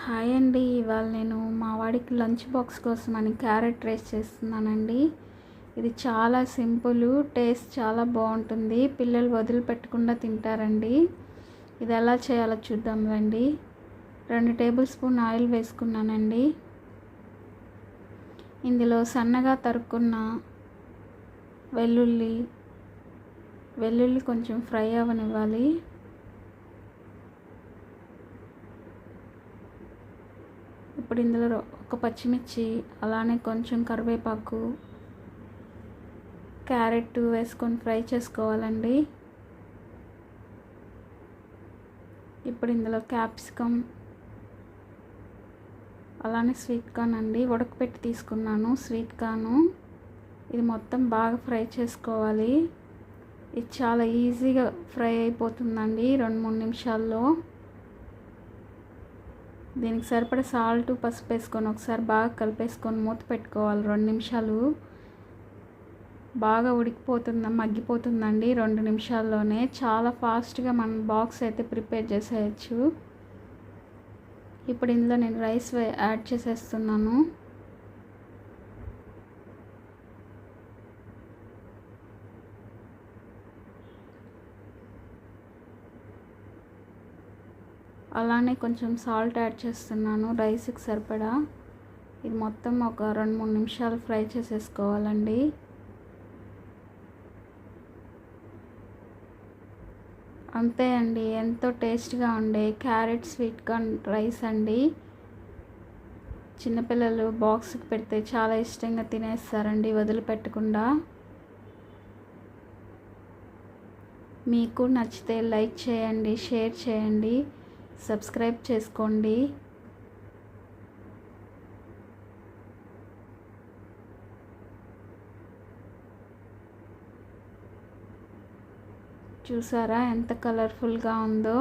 Hi అండి. ఇవాళ నేను మా వాడికి లంచ్ బాక్స్ కోసం అని క్యారెట్ రైస్ చేస్తున్నానండి. ఇది చాలా సింపుల్ టేస్ట్ చాలా బాగుంటుంది. పిల్లలు వదిలిపెట్టకుండా తింటారండి. ఇది ఎలా చేయాలో చూద్దాం రండి. రెండు టేబుల్ స్పూన్ ఆయిల్ వేసుకున్నానండి. ఇందులో సన్నగా తరుక్కున్న వెల్లుల్లి వెల్లుల్లి కొంచెం ఫ్రై అవనివ్వాలి. ఇప్పుడు ఇందులో ఒక పచ్చిమిర్చి అలానే కొంచెం కరివేపాకు క్యారెట్ వేసుకొని ఫ్రై చేసుకోవాలండి. ఇప్పుడు ఇందులో క్యాప్సికమ్ అలానే స్వీట్ కార్న్ అండి. ఉడకపెట్టి తీసుకున్నాను స్వీట్ కార్ను. ఇది మొత్తం బాగా ఫ్రై చేసుకోవాలి. ఇది చాలా ఈజీగా ఫ్రై అయిపోతుందండి రెండు మూడు నిమిషాల్లో. దీనికి సరిపడ సాల్ట్ పసుపు వేసుకొని ఒకసారి బాగా కలిపేసుకొని మూత పెట్టుకోవాలి. రెండు నిమిషాలు బాగా ఉడికిపోతుంది మగ్గిపోతుందండి రెండు నిమిషాల్లోనే. చాలా ఫాస్ట్గా మనం బాక్స్ అయితే ప్రిపేర్ చేసేయచ్చు. ఇప్పుడు ఇందులో నేను రైస్ యాడ్ చేసేస్తున్నాను. అలానే కొంచెం సాల్ట్ యాడ్ చేస్తున్నాను. రైస్కి సరిపడా. ఇది మొత్తం ఒక రెండు మూడు నిమిషాలు ఫ్రై చేసేసుకోవాలండి. అంతే అండి. ఎంతో టేస్ట్గా ఉండే క్యారెట్ స్వీట్ కార్న్ రైస్ అండి. చిన్నపిల్లలు బాక్స్కి పెడితే చాలా ఇష్టంగా తినేస్తారండి వదిలిపెట్టకుండా. మీకు నచ్చితే లైక్ చేయండి షేర్ చేయండి. సబ్స్క్రైబ్ చేసుకోండి. చూసారా ఎంత కలర్ఫుల్గా ఉందో?